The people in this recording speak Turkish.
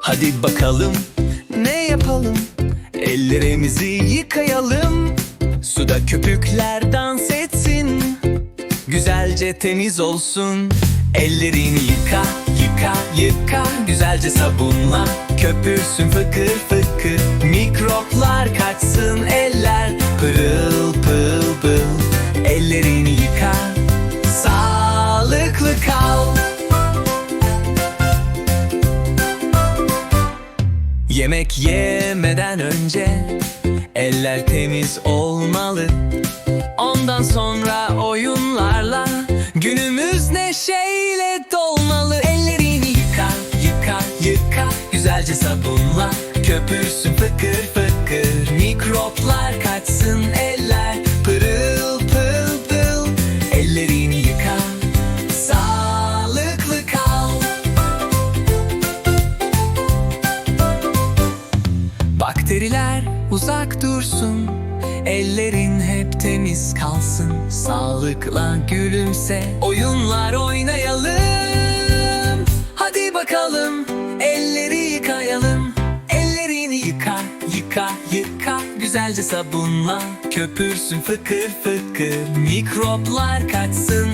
Hadi bakalım. Ne yapalım? Ellerimizi yıkayalım. Suda köpükler dans etsin. Güzelce temiz olsun. Ellerini yıka yıka yıka. Güzelce sabunla. Köpürsün fıkır fıkır. Yemek yemeden önce eller temiz olmalı. Ondan sonra oyunlarla günümüz neşeyle dolmalı. Ellerini yıka, yıka, yıka güzelce sabunla köpürsün fıkır fıkır. Bakteriler uzak dursun Ellerin hep temiz kalsın. Sağlıkla gülümse Oyunlar oynayalım. Hadi bakalım Elleri yıkayalım. Ellerini yıka yıka yıka. Güzelce sabunla Köpürsün fıkır fıkır. Mikroplar kaçsın